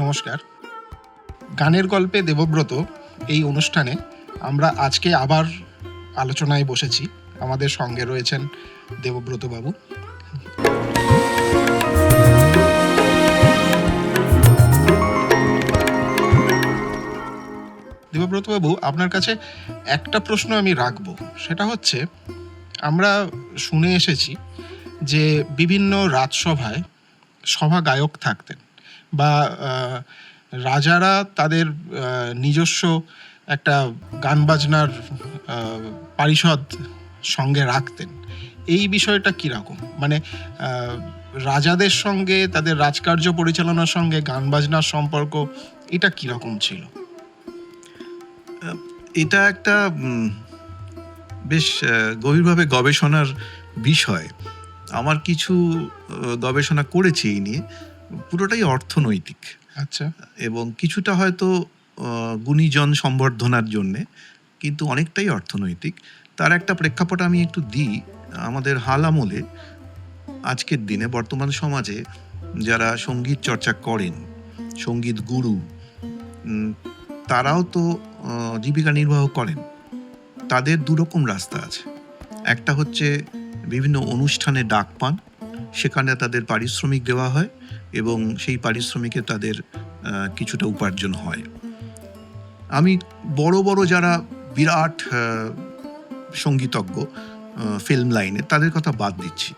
নমস্কার। গানের গল্পে দেবব্রত এই অনুষ্ঠানে আমরা আজকে আবার আলোচনায় বসেছি। আমাদের সঙ্গে রয়েছেন দেবব্রত বাবু দেবব্রত বাবু আপনার কাছে একটা প্রশ্ন আমি রাখব। সেটা হচ্ছে, আমরা শুনে এসেছি যে বিভিন্ন রাজসভায় সভা গায়ক থাকতেন। বা রাজারা তাদের নিজস্ব একটা গান বাজনার পারিষদ সঙ্গে রাখতেন। এই বিষয়টা কীরকম? মানে রাজাদের সঙ্গে, তাদের রাজকার্য পরিচালনার সঙ্গে গান বাজনার সম্পর্ক, এটা কীরকম ছিল? এটা একটা বেশ গভীরভাবে গবেষণার বিষয়। আমার কিছু গবেষণা করেছি এই নিয়ে। পুরোটাই অর্থনৈতিক। আচ্ছা। এবং কিছুটা হয়তো গুণীজন সম্বর্ধনার জন্যে কিন্তু অনেকটাই অর্থনৈতিক। তার একটা প্রেক্ষাপট আমি একটু দিই আমাদের হাল আমলে আজকের দিনে বর্তমান সমাজে যারা সংগীত চর্চা করেন সংগীত গুরু তারাও তো জীবিকা নির্বাহ করেন। তাদের দুরকম রাস্তা আছে। একটা হচ্ছে বিভিন্ন অনুষ্ঠানে ডাক পান সেখানে তাদের পারিশ্রমিক দেওয়া হয় এবং সেই পারিশ্রমিকে তাদের কিছুটা উপার্জন হয়। আমি বড় বড় যারা বিরাট সঙ্গীতজ্ঞ ফিল্ম লাইনে তাদের কথা বাদ দিচ্ছি।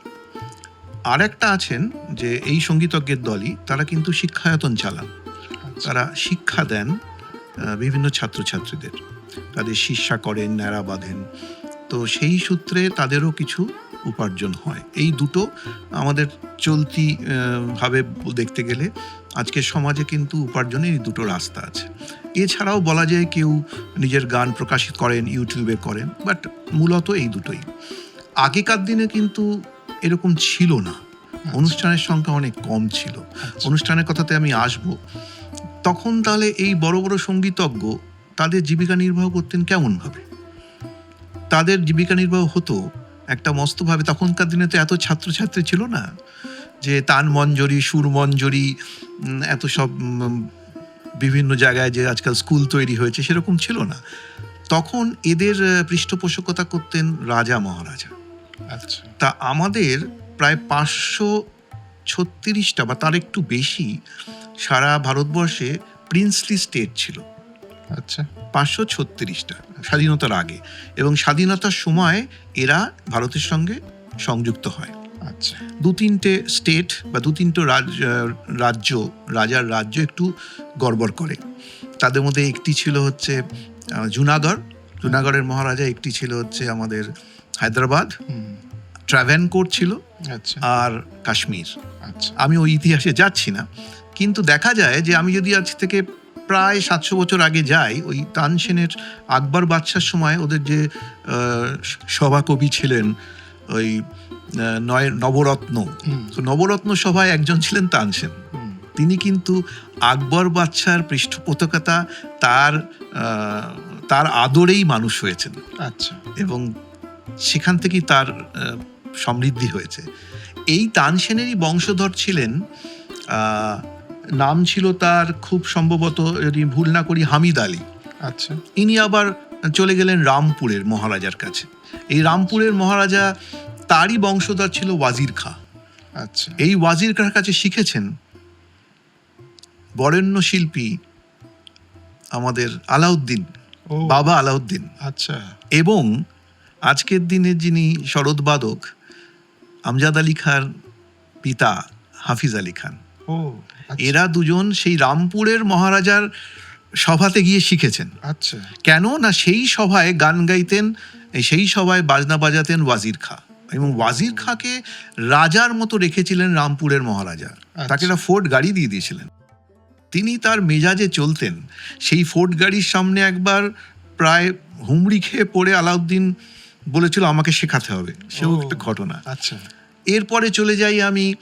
আর একটা আছেন যে এই সঙ্গীতজ্ঞের দলই তারা কিন্তু শিক্ষায়তন চালান। আচ্ছা। তারা শিক্ষা দেন বিভিন্ন ছাত্রছাত্রীদের। তাদের শিষ্যা করেন ন্যাড়া বাঁধেন। তো সেই সূত্রে তাদেরও কিছু উপার্জন হয়। এই দুটো আমাদের চলতি ভাবে দেখতে গেলে আজকের সমাজে কিন্তু উপার্জনের এই দুটো রাস্তা আছে। এছাড়াও বলা যায় কেউ নিজের গান প্রকাশিত করেন ইউটিউবে করেন বাট মূলত এই দুটোই। আগেকার দিনে কিন্তু এরকম ছিল না। অনুষ্ঠানের সংখ্যা অনেক কম ছিল। আচ্ছা। অনুষ্ঠানের কথাতে আমি আসব। তখন তাহলে এই বড় বড় সঙ্গীতজ্ঞ তাদের জীবিকা নির্বাহ করতেন কেমনভাবে? তাদের জীবিকা নির্বাহ হতো একটা মস্তভাবে তখনকার দিনে তো এত ছাত্রছাত্রী ছিল না যে তান মঞ্জরি সুর মঞ্জরি এত সব বিভিন্ন জায়গায় যে আজকাল স্কুল তৈরি হয়েছে সেরকম ছিল না। তখন এদের পৃষ্ঠপোষকতা করতেন রাজা মহারাজা। আচ্ছা। তা আমাদের প্রায় পাঁচশো ছত্রিশটা বা তার একটু বেশি সারা ভারতবর্ষে প্রিন্সলি স্টেট ছিল। আচ্ছা। পাঁচশো ছত্রিশটা। স্বাধীনতার আগে এবং স্বাধীনতার সময় এরা ভারতের সঙ্গে সংযুক্ত হয়। আচ্ছা। দু তিনটে স্টেট বা দু তিনটে রাজ্য রাজার রাজ্য একটু গড়বড় করে। তাদের মধ্যে একটি ছিল হচ্ছে জুনাগড়। জুনাগড়ের মহারাজা একটি ছিল হচ্ছে আমাদের হায়দ্রাবাদ। ট্রাভেনকোর ছিল আচ্ছা। আর কাশ্মীর। আচ্ছা। আমি ওই ইতিহাসে যাচ্ছি না। কিন্তু দেখা যায় যে আমি যদি আজ থেকে প্রায় সাতশো বছর আগে যাই ওই তানসেনের আকবর বাদশার সময় ওদের যে সভাকবি ছিলেন ওই নয় নবরত্ন। তো নবরত্ন সভায় একজন ছিলেন তানসেন। তিনি কিন্তু আকবর বাদশার পৃষ্ঠপোষকতা তার তার আদরেই মানুষ হয়েছেন। আচ্ছা। এবং সেখান থেকেই তার সমৃদ্ধি হয়েছে। এই তানসেনেরই বংশধর ছিলেন নাম ছিল তার খুব সম্ভবত যদি ভুল না করি হামিদ আলী। আচ্ছা। ইনি আবার চলে গেলেন রামপুরের মহারাজার কাছে। এই রামপুরের মহারাজা তারই বংশধর ছিল ওয়াজির খা। আচ্ছা। এই ওয়াজির খাঁর কাছে শিখেছেন বরেণ্য শিল্পী আমাদের আলাউদ্দিন বাবা আলাউদ্দিন। আচ্ছা। এবং আজকের দিনে যিনি শরৎবাদক আমজাদ আলী খান পিতা হাফিজ আলী খান। এরা দুজন সেই রামপুরের মহারাজার সভাতে গিয়ে শিখেছেন। আচ্ছা। কেন না সেই সভায় গান গাইতেন সেই সভায় বাজনা বাজাতেন ওয়াজির খা। এবং ওয়াজির খাঁকে রাজার মতো রেখেছিলেন রামপুরের মহারাজা। তাকে একটা ফোর্ট গাড়ি দিয়ে দিয়েছিলেন। তিনি তার মেজাজে চলতেন। সেই ফোর্ট গাড়ির সামনে একবার প্রায় হুমড়ি খেয়ে পড়ে আলাউদ্দিন বলেছিল আমাকে শেখাতে হবে। সেও একটা ঘটনা। আচ্ছা। এরপরে চলে যাই আমি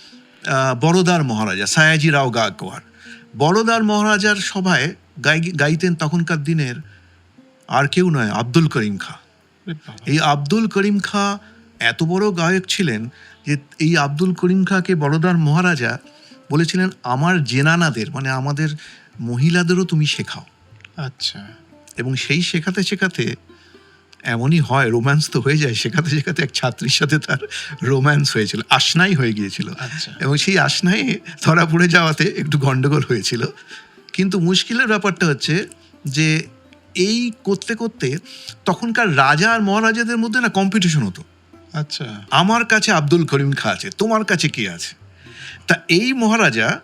বড়োদার মহারাজা সায়াজি রাও গায়কোয়াড় বড়োদার মহারাজার সভায় গাই গাইতেন তখনকার দিনের আর কেউ নয় আব্দুল করিম খা। এই আব্দুল করিম খা এত বড় গায়ক ছিলেন যে এই আব্দুল করিম খাকে বড়োদার মহারাজা বলেছিলেন আমার জেনানাদের মানে আমাদের মহিলাদেরও তুমি শেখাও। আচ্ছা। এবং সেই শেখাতে শেখাতে এমনই হয় রোম্যান্স তো হয়ে যায়। শেখাতে শেখাতে এক ছাত্রীর সাথে তার রোম্যান্স হয়েছিল আশনাই হয়ে গিয়েছিল। আচ্ছা। এবং সেই আশনায় ধরা পড়ে যাওয়াতে একটু গন্ডগোল হয়েছিল। কিন্তু মুশকিলের ব্যাপারটা হচ্ছে যে এই করতে করতে তখনকার রাজা আর মহারাজাদের মধ্যে না কম্পিটিশন হতো। আচ্ছা। আমার কাছে আব্দুল করিম খা আছে তোমার কাছে কে আছে? তা এই মহারাজা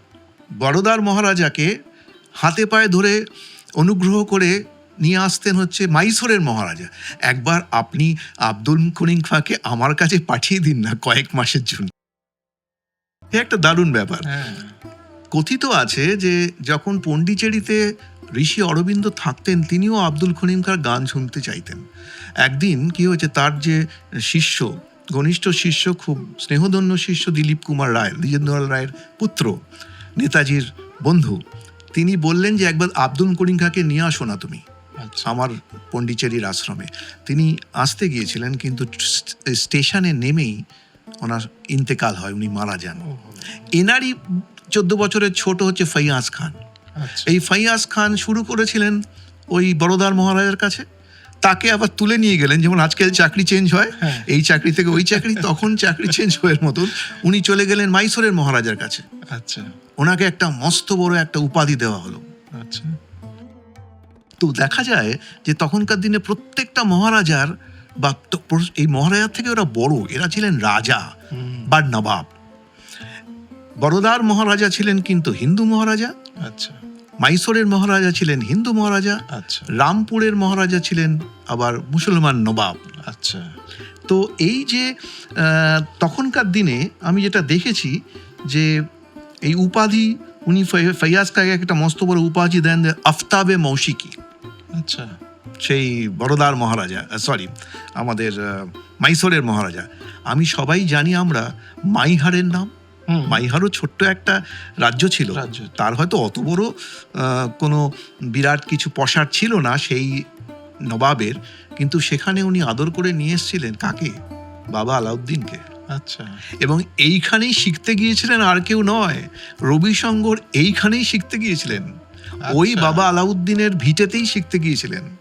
বড়দার মহারাজাকে হাতে পায়ে ধরে অনুগ্রহ করে নিয়ে আসতেন হচ্ছে মাইসোরের মহারাজা। একবার আপনি আব্দুল করিম খাঁকে আমার কাছে পাঠিয়ে দিন না কয়েক মাসের জন্য। এ একটা দারুণ ব্যাপার। হ্যাঁ। কথিত আছে যে যখন পন্ডিচেরিতে ঋষি অরবিন্দ থাকতেন তিনিও আব্দুল খনিম খাঁর গান শুনতে চাইতেন। একদিন কি হয়েছে তার যে শিষ্য ঘনিষ্ঠ শিষ্য খুব স্নেহধন্য শিষ্য দিলীপ কুমার রায় দ্বিজেন্দ্রলাল রায়ের পুত্র নেতাজির বন্ধু তিনি বললেন যে একবার আব্দুল করিম খাঁকে নিয়ে আসো না তুমি। আমার পন্ডিচেরির আশ্রমে। তিনি আসতে গিয়েছিলেন কিন্তু স্টেশনে নেমেই ওনার ইন্তেকাল হয় উনি মারা যান। এনারই চোদ্দ বছরের ছোট হচ্ছে ফৈয়াজ খান। আচ্ছা। এই ফৈয়াজ খান শুরু করেছিলেন ওই বড়দার মহারাজের কাছে। তাকে আবার তুলে নিয়ে গেলেন যেমন আজকাল চাকরি চেঞ্জ হয় হ্যাঁ। এই চাকরি থেকে ওই চাকরি তখন চাকরি চেঞ্জ হওয়ার মতন উনি চলে গেলেন মাইসোরের মহারাজার কাছে। আচ্ছা। ওনাকে একটা মস্ত বড় একটা উপাধি দেওয়া হলো। আচ্ছা। তো দেখা যায় যে তখনকার দিনে প্রত্যেকটা মহারাজার বা এই মহারাজার থেকে ওরা বড়। এরা ছিলেন রাজা বা নবাব। বড়দার মহারাজা ছিলেন কিন্তু হিন্দু মহারাজা। আচ্ছা। মাইসোরের মহারাজা ছিলেন হিন্দু মহারাজা। আচ্ছা। রামপুরের মহারাজা ছিলেন আবার মুসলমান নবাব। আচ্ছা। তো এই যে তখনকার দিনে আমি যেটা দেখেছি যে এই উপাধি উনি ফৈয়াজ খাকে একটা মস্ত বড় উপাধি দেন আফতাবে মৌসিকি। আচ্ছা সেই বড়দার মহারাজা সরি আমাদের মাইসোরের মহারাজা। আমি সবাই জানি আমরা মাইহারের নাম। মাইহারও ছোট্ট একটা রাজ্য ছিল। রাজ্য। তার হয়তো অত বড় কোনো বিরাট কিছু পসার ছিল না সেই নবাবের কিন্তু সেখানে উনি আদর করে নিয়ে এসেছিলেন কাকে? বাবা আলাউদ্দিনকে। আচ্ছা। এবং এইখানেই শিখতে গিয়েছিলেন আর কেউ নয় রবিশঙ্কর এইখানেই শিখতে গিয়েছিলেন। ওই আচ্ছা। বাবা আলাউদ্দিনের ভিটেতেই শিখতে গিয়েছিলেন।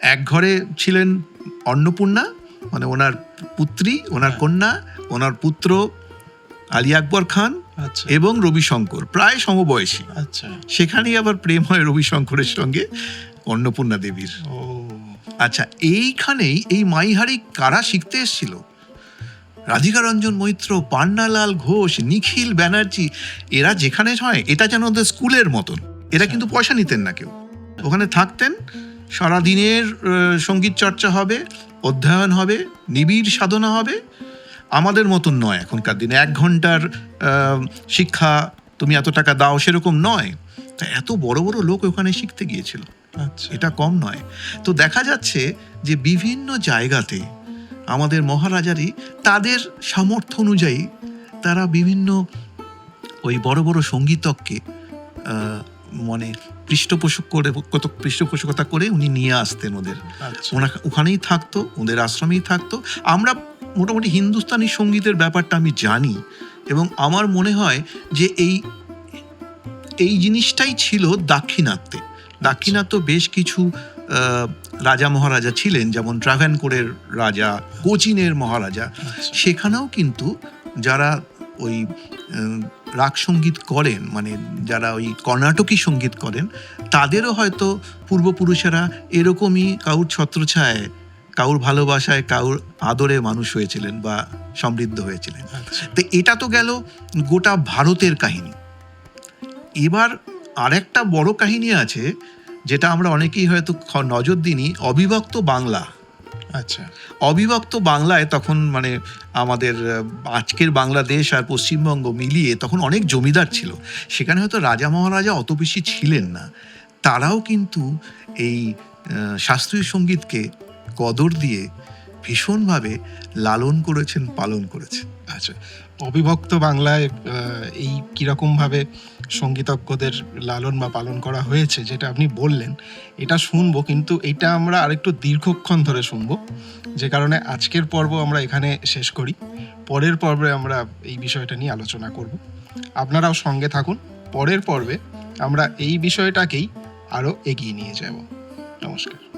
এক ঘরে ছিলেন অন্নপূর্ণা মানে ওনার পুত্রী ওনার হ্যাঁ। কন্যা ওনার পুত্র আলী আকবর খান আচ্ছা। এবং রবিশঙ্কর প্রায় সমবয়সী। আচ্ছা। সেখানেই আবার প্রেম হয় রবিশঙ্করের সঙ্গে অন্নপূর্ণা দেবীর। ও। আচ্ছা এইখানেই এই মাইহারি কারা শিখতে এসেছিল? রাধিকা রঞ্জন মৈত্র পান্নালাল ঘোষ নিখিল ব্যানার্জি এরা যেখানে হয় এটা যেন ওদের স্কুলের মতন। এরা কিন্তু পয়সা নিতেন না কেউ। ওখানে থাকতেন সারাদিনের সংগীত চর্চা হবে অধ্যয়ন হবে নিবিড় সাধনা হবে। আমাদের মতন নয় এখনকার দিনে। এক ঘণ্টার শিক্ষা তুমি এত টাকা দাও সেরকম নয়। তা এত বড় বড় লোক ওখানে শিখতে গিয়েছিল। আচ্ছা। এটা কম নয়। তো দেখা যাচ্ছে যে বিভিন্ন জায়গাতে আমাদের মহারাজারই তাদের সামর্থ্য অনুযায়ী তারা বিভিন্ন ওই বড় বড় সঙ্গীতককে মানে পৃষ্ঠপোষক করে কত পৃষ্ঠপোষকতা করে উনি নিয়ে আসতেন ওদের। আচ্ছা। ওনা ওখানেই থাকতো ওদের আশ্রমেই থাকতো। আমরা মোটামুটি হিন্দুস্তানি সঙ্গীতের ব্যাপারটা আমি জানি এবং আমার মনে হয় যে এই এই জিনিসটাই ছিল দাক্ষিণাত্যে। দাক্ষিণাত্য বেশ কিছু রাজা মহারাজা ছিলেন যেমন ট্রাভেনকোরের রাজা কোচিনের মহারাজা। আচ্ছা। সেখানেও কিন্তু যারা ওই রাগ সংগীত করেন মানে যারা ওই কর্ণাটকী সংগীত করেন তাদেরও হয়তো পূর্বপুরুষেরা এরকমই কাউর ছত্রছায় কাউর ভালোবাসায় কাউর আদরে মানুষ হয়েছিলেন বা সমৃদ্ধ হয়েছিলেন। আচ্ছা। তো এটা তো গেল গোটা ভারতের কাহিনী। এবার আরেকটা বড় কাহিনী আছে যেটা আমরা অনেকেই হয়তো নজর দিনই অবিভক্ত বাংলা। আচ্ছা। অবিভক্ত বাংলায় তখন মানে আমাদের আজকের বাংলাদেশ আর পশ্চিমবঙ্গ মিলিয়ে তখন অনেক জমিদার ছিল। সেখানে হয়তো রাজা মহারাজা অত বেশি ছিলেন না। তারাও কিন্তু এই শাস্ত্রীয় সঙ্গীতকে কদর দিয়ে ভীষণভাবে লালন করেছেন, পালন করেছেন। আচ্ছা। অবিভক্ত বাংলায় এই কীরকমভাবে সঙ্গীতজ্ঞদের লালন বা পালন করা হয়েছে যেটা আপনি বললেন, এটা শুনব। কিন্তু এটা আমরা আরেকটু দীর্ঘক্ষণ ধরে শুনব। যে কারণে আজকের পর্ব আমরা এখানে শেষ করি। পরের পর্বে আমরা এই বিষয়টা নিয়ে আলোচনা করব। আপনারাও সঙ্গে থাকুন। পরের পর্বে আমরা এই বিষয়টাকেই আরও এগিয়ে নিয়ে যাব। নমস্কার।